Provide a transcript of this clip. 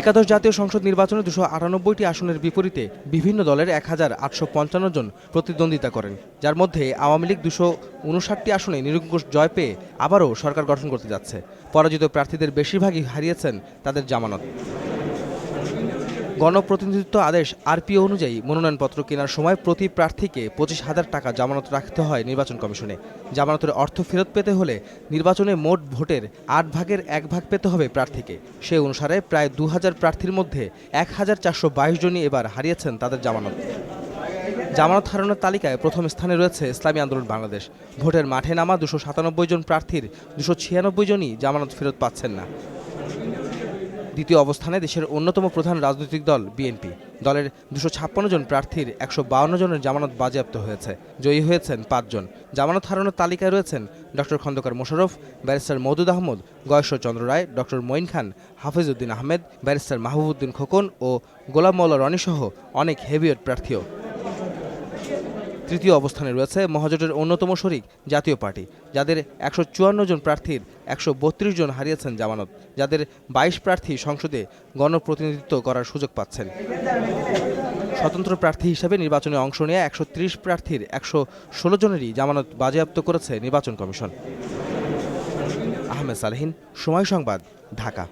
একাদশ জাতীয় সংসদ নির্বাচনে দুশো আটানব্বইটি আসনের বিপরীতে বিভিন্ন দলের এক হাজার আটশো পঞ্চান্ন জন প্রতিদ্বন্দ্বিতা করেন, যার মধ্যে আওয়ামী লীগ দুশো উনষাটটি আসনে নিরঙ্কুশ জয় পেয়ে আবারও সরকার গঠন করতে যাচ্ছে। পরাজিত প্রার্থীদের বেশিরভাগই হারিয়েছেন তাদের জামানত। গণপ্রতিনিধিত্ব আদেশ আরপিও অনুযায়ী মনোনয়নপত্র কেনার সময় প্রতি প্রার্থীকে পঁচিশ হাজার টাকা জামানত রাখতে হয় নির্বাচন কমিশনে। জামানতের অর্থ ফেরত পেতে হলে নির্বাচনে মোট ভোটের আট ভাগের এক ভাগ পেতে হবে প্রার্থীকে। সে অনুসারে প্রায় দু হাজার প্রার্থীর মধ্যে এক হাজার চারশো বাইশ জনই এবার হারিয়েছেন তাদের জামানত। জামানত হারানোর তালিকায় প্রথম স্থানে রয়েছে ইসলামী আন্দোলন বাংলাদেশ। ভোটের মাঠে নামা দুশো সাতানব্বই জন প্রার্থীর দুশো ছিয়ানব্বই জনই জামানত ফেরত পাচ্ছেন না। দ্বিতীয় অবস্থানে দেশের অন্যতম প্রধান রাজনৈতিক দল, বিএনপি। দলের দুশো ছাপ্পান্ন জন প্রার্থীর একশো বাউন্ন জনের জামানত বাজেয়াপ্ত হয়েছে। জয়ী হয়েছেন পাঁচজন জামানত হারানোর তালিকায় রয়েছেন doctor Khandakar Mosharraf barrister Moudud Ahmed, Goyeshwar Chandra Roy doctor Moin Khan Hafiz Uddin Ahmed, barrister Mahbubuddin Khokon ও গোলাম মৌলা রনিসহ অনেক হেভিওয়েট প্রার্থীও। তৃতীয় অবস্থানে রয়েছে মহাজোটের অন্যতম শরিক জাতীয় পার্টি, যাদের একশো চুয়ান্ন জন প্রার্থীর একশো বত্রিশ জন হারিয়েছেন জামানত, যাদের বাইশ প্রার্থী সংসদে গণপ্রতিনিধিত্ব করার সুযোগ পাচ্ছেন। স্বতন্ত্র প্রার্থী হিসেবে নির্বাচনে অংশ নেওয়া একশো ত্রিশ প্রার্থীর একশো ষোলো জনেরই জামানত বাজেয়াপ্ত করেছে নির্বাচন কমিশন। আহমেদ সালেহিন, সময় সংবাদ, ঢাকা।